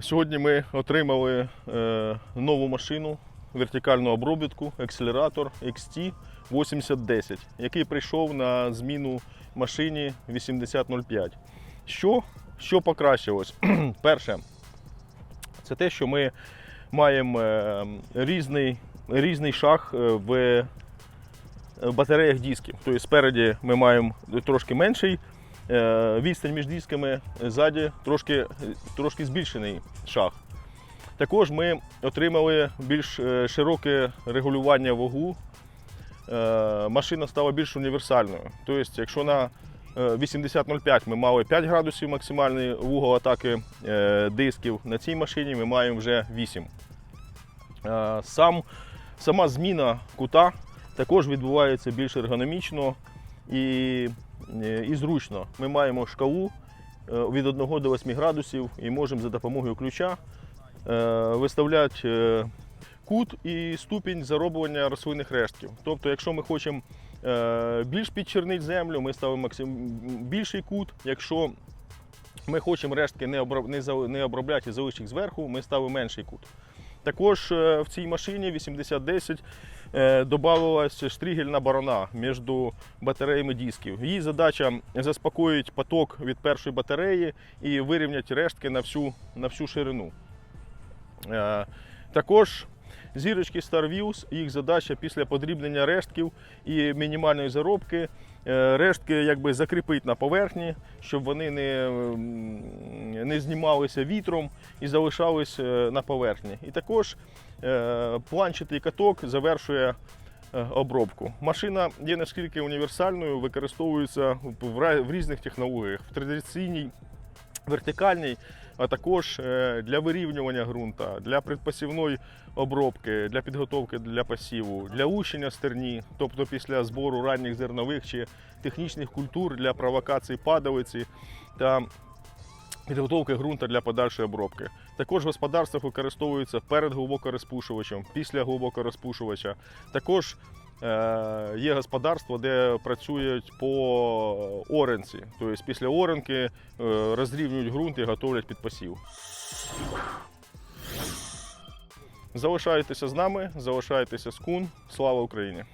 Сьогодні ми отримали е, нову машину вертикальну обробітку, акселератор XT 8010, який прийшов на зміну машині 8005. Що, що покращилось? Перше, це те, що ми маємо е, різний, різний шаг е, в батареях дисків. Тобто спереді ми маємо трошки менший відстань між дисками, ззаді трошки, трошки збільшений шаг. Також ми отримали більш е, широке регулювання вагу. Е, Машина стала більш універсальною. Тобто, якщо на е, 8005 ми мали 5 градусів максимальний вугол атаки е, дисків, на цій машині ми маємо вже 8. Е, Сам, сама зміна кута також відбувається більш ергономічно і, е, і зручно. Ми маємо шкалу е, від 1 до 8 градусів і можемо за допомогою ключа е, виставляти е, кут і ступінь зароблення рослинних рештків. Тобто, якщо ми хочемо е, більш підчернити землю, ми ставимо максим... більший кут. Якщо ми хочемо рештки не обробляти і залишити зверху, ми ставимо менший кут. Також е, в цій машині 8010 е, додавалася штригельна борона між батареями дисків. Її задача заспокоїти поток від першої батареї і вирівняти рештки на всю, на всю ширину. Е, Також зірочки StarViews, їх задача після подрібнення рештків і мінімальної заробки е, рештки якби закріпити на поверхні, щоб вони не, не знімалися вітром і залишались е, на поверхні. І також е, планчатий каток завершує обробку. Машина є наскільки універсальною, використовується в різних технологіях. В традиційній вертикальній, а також е, для вирівнювання ґрунта, для предпосівної обробки, для підготовки для посіву, для ущення стерні, тобто після збору ранніх зернових чи технічних культур для провокації падалиці та підготовки ґрунта для подальшої обробки. Також в господарствах використовується перед глибокорозпушувачем, після глибокорозпушувача. Також е, є господарство, де працюють по оренці. Тобто після оренки е, розрівнюють ґрунт і готовлять під посів. Залишайтеся з нами, залишайтеся з кун. Слава Україні!